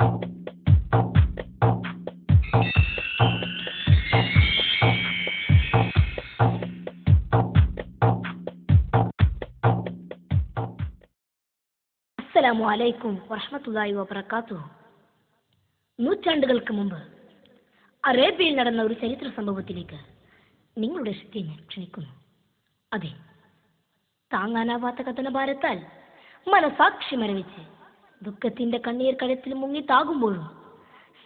അസ്സലാമു അലൈക്കും വറഹ്മത്തുള്ളാഹി വബറകാതുഹു. നൂറ്റാണ്ടുകൾക്ക് മുമ്പ് അറേബ്യയിൽ നടന്ന ഒരു ചരിത്ര സംഭവത്തിലേക്ക് നിങ്ങളുടെ ശക്തി ഞാൻ ക്ഷണിക്കുന്നു. അതെ താങ്ങാനാവാത്ത കഥന ഭാരത്താൽ മനസാക്ഷി മരവിച്ച് ദുഃഖത്തിന്റെ കണ്ണീർ കഴത്തിൽ മുങ്ങി താകുമ്പോഴും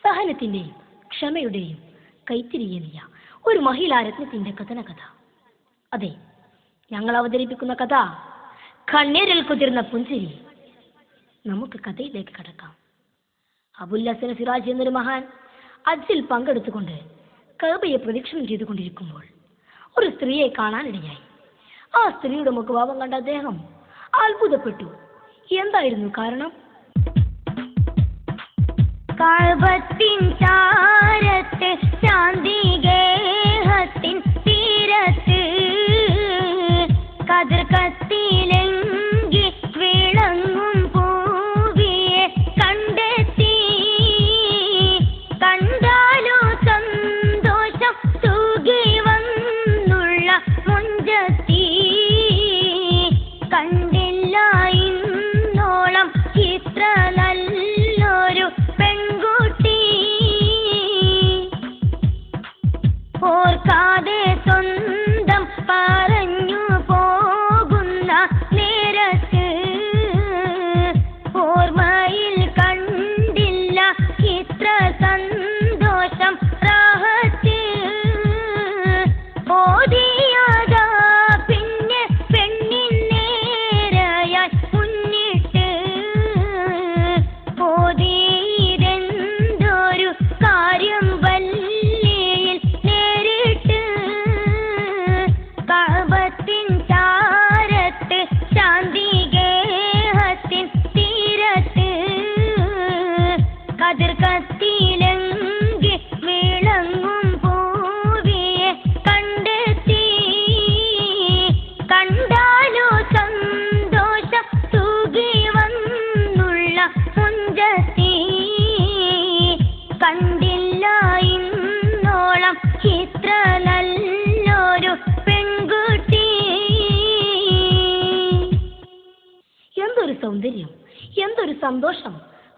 സഹനത്തിന്റെയും ക്ഷമയുടെയും കൈത്തിരിയേറിയ ഒരു മഹിളാരത്നത്തിന്റെ കഥന കഥ അതെ ഞങ്ങൾ അവതരിപ്പിക്കുന്ന കഥ കണ്ണീരിൽ കുതിർന്ന പുഞ്ചിരി. നമുക്ക് കഥയിലേക്ക് കടക്കാം. അബുൽ ഹസൻ സിറാജ് എന്നൊരു മഹാൻ അജിൽ പങ്കെടുത്തുകൊണ്ട് കഅബയെ പ്രദക്ഷിണം ചെയ്തുകൊണ്ടിരിക്കുമ്പോൾ ഒരു സ്ത്രീയെ കാണാനിടയായി. ആ സ്ത്രീയുടെ മുഖഭാവം കണ്ട അദ്ദേഹം അത്ഭുതപ്പെട്ടു. എന്തായിരുന്നു കാരണം? കാഴ്വത്തിൻ ചാരത്ത് ശാന്തിഗേഹത്തിൻ തീരത്ത്.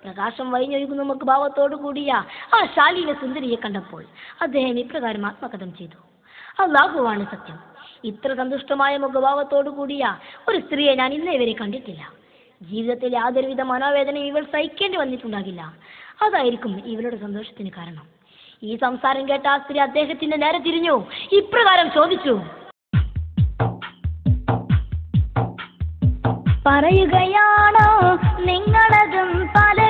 പ്രകാശം വഴിഞ്ഞൊഴുകുന്ന നമുക്ക് ഭാവത്തോടു കൂടിയ ആ ശാലീന സുന്ദരിയെ കണ്ടപ്പോൾ അദ്ദേഹം ഇപ്രകാരം ആത്മകഥം ചെയ്തു. അള്ളാഹുവാണ് സത്യം. ഇത്ര സന്തുഷ്ടമായ മുഖഭാവത്തോടു കൂടിയ ഒരു സ്ത്രീയെ ഞാൻ ഇന്നേ വരെ കണ്ടിട്ടില്ല. ജീവിതത്തിൽ യാതൊരുവിധ മനോവേദനയും ഇവൾ സഹിക്കേണ്ടി വന്നിട്ടുണ്ടാകില്ല. അതായിരിക്കും ഇവളുടെ സന്തോഷത്തിന് കാരണം. ഈ സംസാരം കേട്ട ആ സ്ത്രീ അദ്ദേഹത്തിന്റെ നേരെ തിരിഞ്ഞു. ഇപ്രകാരം ചോദിച്ചു. പറയുകയാണോ നിങ്ങളതും പല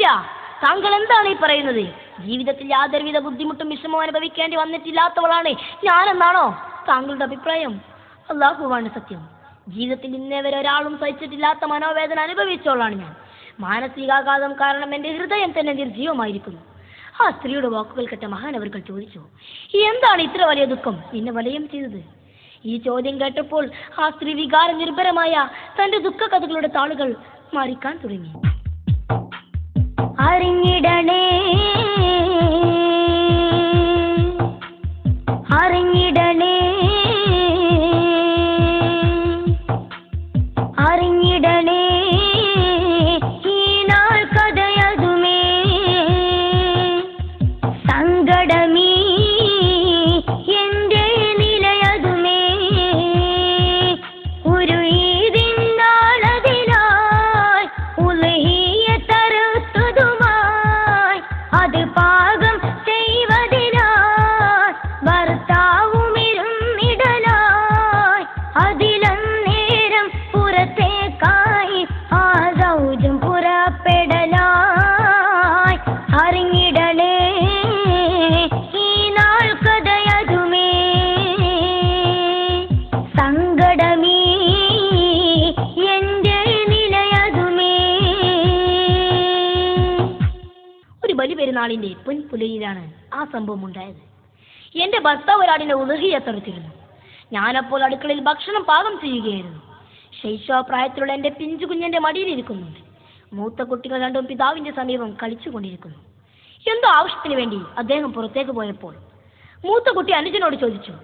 മനുഷ്യ താങ്കൾ എന്താണ് ഈ പറയുന്നത്? ജീവിതത്തിൽ യാതൊരുവിധ ബുദ്ധിമുട്ടും വിഷമവും അനുഭവിക്കേണ്ടി വന്നിട്ടില്ലാത്തവളാണ് ഞാനെന്നാണോ താങ്കളുടെ അഭിപ്രായം? അള്ളാഹുവാണ് സത്യം. ജീവിതത്തിൽ ഇന്നേ വരെ ഒരാളും സഹിച്ചിട്ടില്ലാത്ത മനോവേദന അനുഭവിച്ചോളാണ് ഞാൻ. മാനസികാഘാതം കാരണം എന്റെ ഹൃദയം തന്നെ നിർജീവമായിരിക്കുന്നു ആ സ്ത്രീയുടെ വാക്കുകൾ കേട്ട മഹാനവർകൾ ചോദിച്ചു എന്താണ് ഇത്ര വലിയ ദുഃഖം? നിന്നെ വലയം ചെയ്തത്? ഈ ചോദ്യം കേട്ടപ്പോൾ ആ സ്ത്രീ വികാര നിർഭരമായ തന്റെ ദുഃഖ കഥകളുടെ താളുകൾ മാറിക്കാൻ തുടങ്ങി. അറിഞ്ഞിടണേ. പെരുന്നാളിന്റെ പൊൻപുലയിലാണ് ആ സംഭവം ഉണ്ടായത് എന്റെ ഭർത്താവ് ഒരാടിനെ ഉലഹിയത്തെടുത്തിരുന്നു ഞാനപ്പോൾ അടുക്കളയിൽ ഭക്ഷണം പാകം ചെയ്യുകയായിരുന്നു. ശൈശവപ്രായത്തിലുള്ള എന്റെ പിഞ്ചു കുഞ്ഞന്റെ മടിയിലിരിക്കുന്നുണ്ട്. മൂത്ത കുട്ടികൾ രണ്ടും പിതാവിന്റെ സമീപം കളിച്ചുകൊണ്ടിരിക്കുന്നു. എന്തോ ആവശ്യത്തിന് വേണ്ടി അദ്ദേഹം പുറത്തേക്ക് പോയപ്പോൾ മൂത്ത കുട്ടി അനുജനോട് ചോദിച്ചു.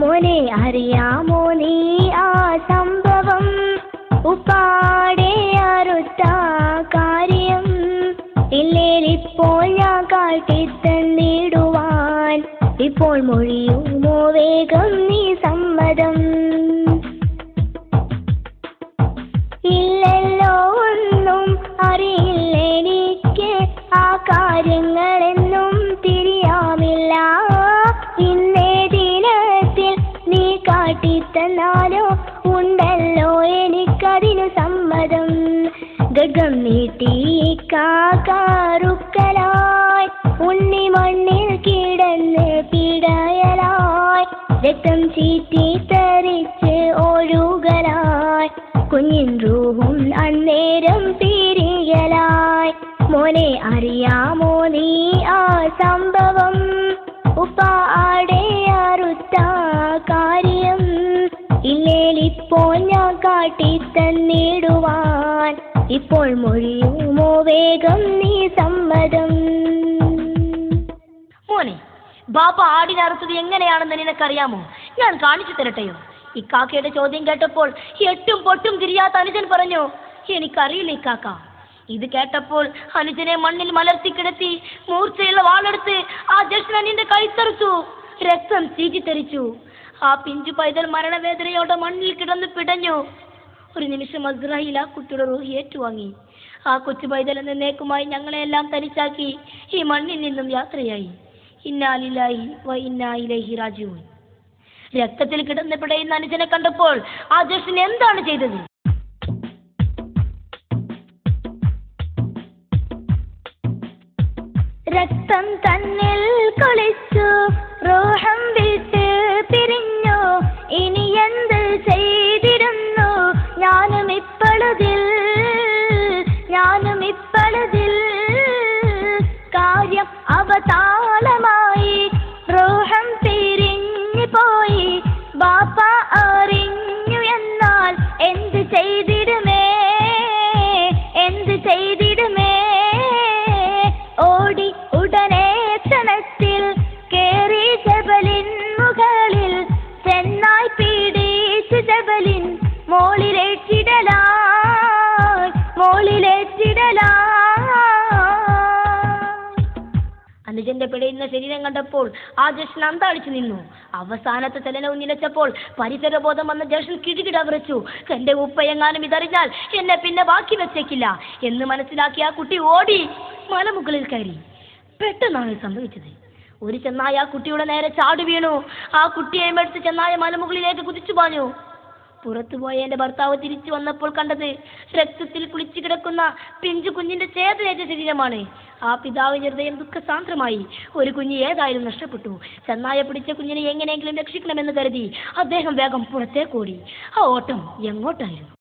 മോനെ അറിയാമോ നീ ആ സംഭവം? ഉപ്പാടെ ഇല്ലേലിപ്പോൾ ഞാൻ കാട്ടിത്തന്നിടുവാൻ ഇപ്പോൾ മൊഴിയുമോ വേഗം നീ സമ്മതം. ഇല്ലല്ലോ ഒന്നും അറിയില്ലെനിക്ക് ആ കാര്യങ്ങളെന്നും തിരിയാമില്ല. ഇന്നേ ദിനത്തിൽ നീ കാട്ടിത്തന്നാലോ? ഉണ്ടല്ലോ എനിക്കതിനു സമ്മതം. ഗഗം നീട്ടി കാക്കാറുക്കലായി. ഉണ്ണി മണ്ണിൽ കിടന്ന് പിടയലായി. രക്തം ചീറ്റി തെറിച്ച് ഒഴുകലായി. കുഞ്ഞിൻ റൂഹും അന്നേരം പിരിയലായ്. മോനെ അറിയാമോ നീ ആ സംഭവം? ഉപ്പ ആടെ കാര്യം. ഇല്ലേലിപ്പോൾ ഞാൻ കാട്ടി തന്നിടുവാൻ ഇപ്പോൾ മൊഴിയുമോ വേഗം നീ സമ്മതം? മോനെ ബാപ്പ ആടിനറുത്തത് എങ്ങനെയാണെന്ന് നിനക്കറിയാമോ? ഞാൻ കാണിച്ചു തരട്ടെയോ? ഇക്കാക്കയുടെ ചോദ്യം കേട്ടപ്പോൾ എട്ടും പൊട്ടും തിരിയാത്ത അനുജൻ പറഞ്ഞു എനിക്കറിയില്ല ഇക്കാക്ക ഇത് കേട്ടപ്പോൾ അനുജനെ മണ്ണിൽ മലർത്തി കിടത്തി മൂർച്ചയുള്ള വാളെടുത്ത് ആ ജഷ്ണനിന്റെ കൈത്തറിച്ചു രക്തം ചീറ്റിത്തെറിച്ചു. ആ പിഞ്ചു പൈതൽ മരണവേദനയോടെ മണ്ണിൽ കിടന്ന് പിടഞ്ഞു. ഒരു നിമിഷം അസ്രഹീൽ ആ കുട്ടിയുടെ റൂഹി ഏറ്റുവാങ്ങി. ആ കൊച്ചു പൈതൽ എന്നേക്കുമായി ഞങ്ങളെല്ലാം തനിച്ചാക്കി ഈ മണ്ണിൽ നിന്നും യാത്രയായി. ഇന്നാലിലായി വ ഇന്നായിലേഹി രക്തത്തിൽ കിടന്ന് പിടയുന്ന അനുജനെ കണ്ടപ്പോൾ ആ ജഷൻ എന്താണ് ചെയ്തത്? രക്തം തന്നിൽ കുളിച്ചു റോഹം പോയി പിടയുന്ന ശരീരം കണ്ടപ്പോൾ ആ ജഷൻ അന്താളിച്ചു നിന്നു. അവസാനത്തെ ചലനവും നിലച്ചപ്പോൾ പരിസരബോധം വന്ന ജഷൻ കിടുകിട വിറച്ചു. എന്റെ ഉപ്പയെങ്ങാനും ഇതറിഞ്ഞാൽ എന്നെ പിന്നെ ബാക്കി വെച്ചേക്കില്ല എന്ന് മനസ്സിലാക്കി ആ കുട്ടി ഓടി മലമുകളിൽ കയറി. പെട്ടെന്നാണ് സംഭവിച്ചത്. ഒരു ചെന്നായ ആ കുട്ടിയുടെ നേരെ ചാടി വീണു. ആ കുട്ടിയെ എടുത്ത് ചെന്നായ മലമുകളിലേക്ക് കുതിച്ചു പാഞ്ഞു. പുറത്തുപോയ എന്റെ ഭർത്താവ് തിരിച്ചു വന്നപ്പോൾ കണ്ടത് രക്തത്തിൽ കുളിച്ചു കിടക്കുന്ന പിഞ്ചു കുഞ്ഞിന്റെ ചേതനേറ്റ ശരീരമാണ്. ആ പിതാവിന്റെ ഹൃദയം ദുഃഖസാന്ദ്രമായി. ഒരു കുഞ്ഞ് ഏതായാലും നഷ്ടപ്പെട്ടു. ചെന്നായ പിടിച്ച കുഞ്ഞിനെ എങ്ങനെയെങ്കിലും രക്ഷിക്കണമെന്ന് കരുതി അദ്ദേഹം വേഗം പുറത്തേക്കോടി ആ ഓട്ടം എങ്ങോട്ടായിരുന്നു?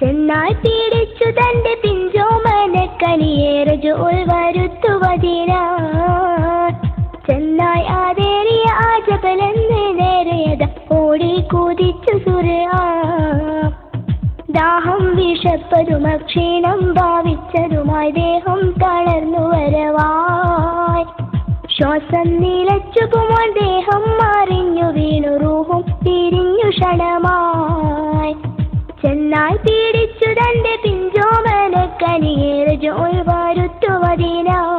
ചെന്നായി പീഡിച്ചു തന്റെ പിഞ്ചോമനക്കനിയേറെ ജോൽ വരുത്തുവതിനാ. ചെന്നായി ആദേറിയ ദാഹം വിഷപ്പതും അക്ഷീണം ഭാവിച്ചതുമായി ദേഹം തളർന്നു വരവായി. ശ്വാസം നിലച്ചു പോവാൻ ദേഹം മറിഞ്ഞു വീണു റൂഹും തിരിഞ്ഞു ക്ഷണമായി. ചെന്നായി പീഡിച്ചു തന്റെ പിഞ്ചോമനക്കനിയേറെ ജോൽ വരുത്തുവതിനായി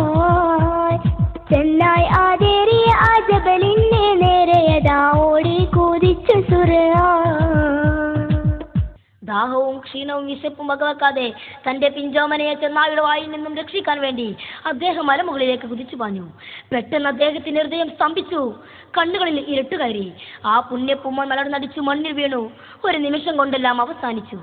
ദാഹവും ക്ഷീണവും വിശപ്പും വകവെക്കാതെ തന്റെ പിഞ്ചോമനയെ ചെന്നായുടെ വായിൽ നിന്നും രക്ഷിക്കാൻ വേണ്ടി അദ്ദേഹം മലമുകളിലേക്ക് കുതിച്ചു പാഞ്ഞു. പെട്ടെന്ന് അദ്ദേഹത്തിന്റെ ഹൃദയം സ്തംഭിച്ചു. കണ്ണുകളിൽ ഇരുട്ട് കയറി. ആ പുണ്യപ്പുമ്മ മലർന്നടിച്ചു മണ്ണിൽ വീണു. ഒരു നിമിഷം കൊണ്ടെല്ലാം അവസാനിച്ചു.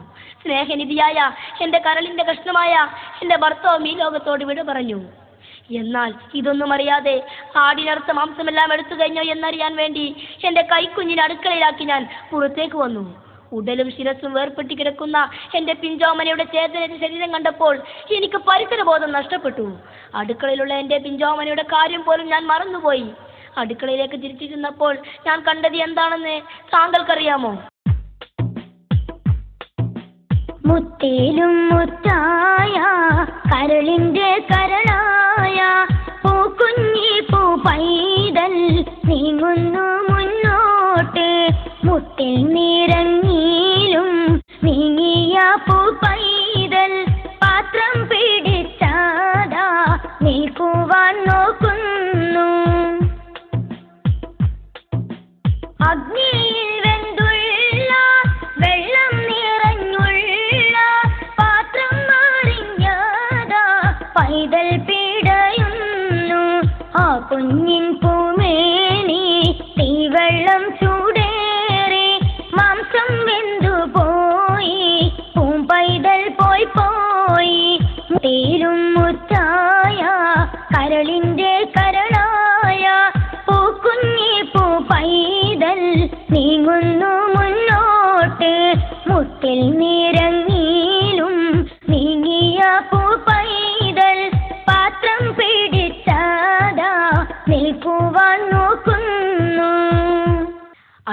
സ്നേഹനിധിയായ എന്റെ കരളിന്റെ കഷ്ണമായ എന്റെ ഭർത്താവും ഈ ലോകത്തോട് വിട പറഞ്ഞു. എന്നാൽ ഇതൊന്നും അറിയാതെ ആടിനടുത്ത മാംസമെല്ലാം എടുത്തു കഴിഞ്ഞോ എന്നറിയാൻ വേണ്ടി എന്റെ കൈക്കുഞ്ഞിനെ അടുക്കളയിലാക്കി ഞാൻ പുറത്തേക്ക് വന്നു. ഉടലും ശിരസും വേർപെട്ടി കിടക്കുന്ന എന്റെ പിഞ്ചോമനയുടെ ചേതനയുടെ ശരീരം കണ്ടപ്പോൾ എനിക്ക് പരിസരബോധം നഷ്ടപ്പെട്ടു. അടുക്കളയിലുള്ള എന്റെ പിഞ്ചോമനയുടെ കാര്യം പോലും ഞാൻ മറന്നുപോയി. അടുക്കളയിലേക്ക് തിരിച്ചു ചെന്നപ്പോൾ ഞാൻ കണ്ടത് എന്താണെന്ന് താങ്കൾക്കറിയാമോ? മുത്തേലും മുത്തായ കരളിന്റെ കരളായ പൂക്കുഞ്ഞി പൂ പൈതൽ ആ കുഞ്ഞിൻ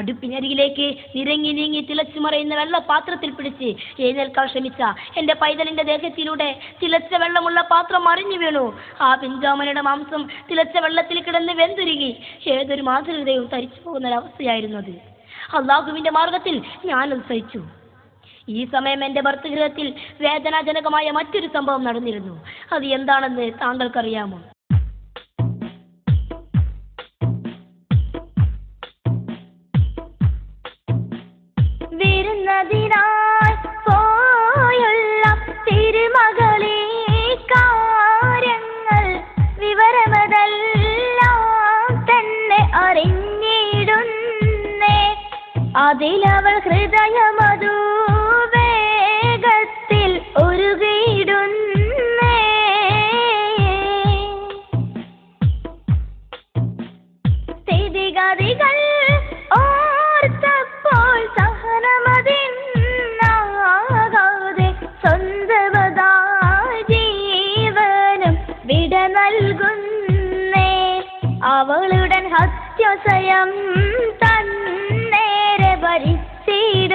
അടുപ്പിനരികിലേക്ക് നിരങ്ങി നീങ്ങി തിളച്ചു മറയുന്ന വെള്ളപാത്രത്തിൽ പിടിച്ച് എഴുന്നേൽക്കാൻ ശ്രമിച്ച എന്റെ പൈതലിന്റെ ദേഹത്തിലൂടെ തിളച്ച വെള്ളമുള്ള പാത്രം മറിഞ്ഞു വീണു. ആ പിഞ്ചാമനയുടെ മാംസം തിളച്ച വെള്ളത്തിൽ കിടന്ന് വെന്തുരുകി. ഏതൊരു മാതൃഹൃദയവും തരിച്ചു പോകുന്ന ഒരവസ്ഥയായിരുന്നു അത്. അള്ളാഹുവിന്റെ മാർഗത്തിൽ ഞാനത് സഹിച്ചു ഈ സമയം എന്റെ ഭർത്തൃഗൃഹത്തിൽ വേദനാജനകമായ മറ്റൊരു സംഭവം നടന്നിരുന്നു. അത് എന്താണെന്ന് താങ്കൾക്കറിയാമോ? അതിലവൾ ഹൃദയമതു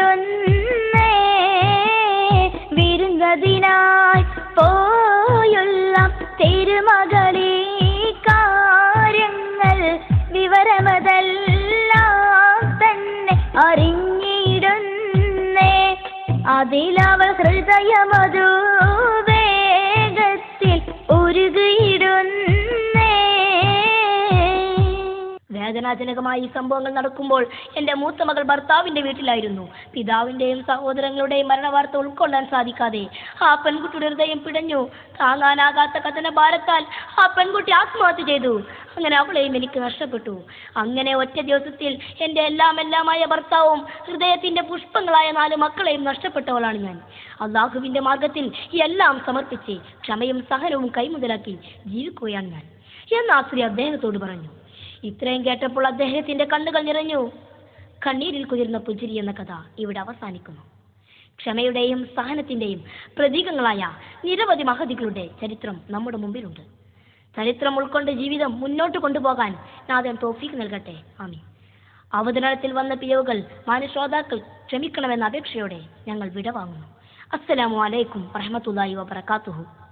ഭരിച്ചിടുന്നേ വിരുന്നതിനായി പോയുള്ള തന്നെ അതിലവൾ ഹൃദയമതു വേദനാജനകമായ ഈ സംഭവങ്ങൾ നടക്കുമ്പോൾ എന്റെ മൂത്ത മകൾ ഭർത്താവിന്റെ വീട്ടിലായിരുന്നു. പിതാവിന്റെയും സഹോദരങ്ങളുടെയും മരണവാർത്ത ഉൾക്കൊള്ളാൻ സാധിക്കാതെ ആ പെൺകുട്ടിയുടെ ഹൃദയം പിടഞ്ഞു. താങ്ങാനാകാത്ത കഥന ഭാരത്താൽ ആ പെൺകുട്ടി ആത്മഹത്യ ചെയ്തു. അങ്ങനെ അവളെയും എനിക്ക് നഷ്ടപ്പെട്ടു. അങ്ങനെ ഒറ്റ ദിവസത്തിൽ എന്റെ എല്ലാം എല്ലാമായ ഭർത്താവും ഹൃദയത്തിന്റെ പുഷ്പങ്ങളായ നാല് മക്കളെയും നഷ്ടപ്പെട്ടവളാണ് ഞാൻ. അള്ളാഹുവിന്റെ മാർഗത്തിൽ എല്ലാം സമർപ്പിച്ച് ക്ഷമയും സഹനവും കൈമുതലാക്കി ജീവിക്കുകയാണ് ഞാൻ. എന്ന് ആശ്രീ അദ്ദേഹത്തോട് പറഞ്ഞു. ഇത്രയും കേട്ടപ്പോൾ അദ്ദേഹത്തിന്റെ കണ്ണുകൾ നിറഞ്ഞു. കണ്ണീരിൽ കുതിർന്ന പുഞ്ചിരി എന്ന കഥ ഇവിടെ അവസാനിക്കുന്നു. ക്ഷമയുടെയും സഹനത്തിന്റെയും പ്രതീകങ്ങളായ നിരവധി മഹതികളുടെ ചരിത്രം നമ്മുടെ മുമ്പിലുണ്ട്. ചരിത്രം ഉൾക്കൊണ്ട് ജീവിതം മുന്നോട്ട് കൊണ്ടുപോകാൻ നാദൻ തോഫീക്ക് നൽകട്ടെ. ആമി അവതരണത്തിൽ വന്ന പിഴവുകൾ മാനുശ്രോതാക്കൾ ക്ഷമിക്കണമെന്ന അപേക്ഷയോടെ ഞങ്ങൾ വിടവാങ്ങുന്നു. അസ്സലാമു അലൈക്കും വറഹമത്തുള്ളാഹി വബറകാതുഹു.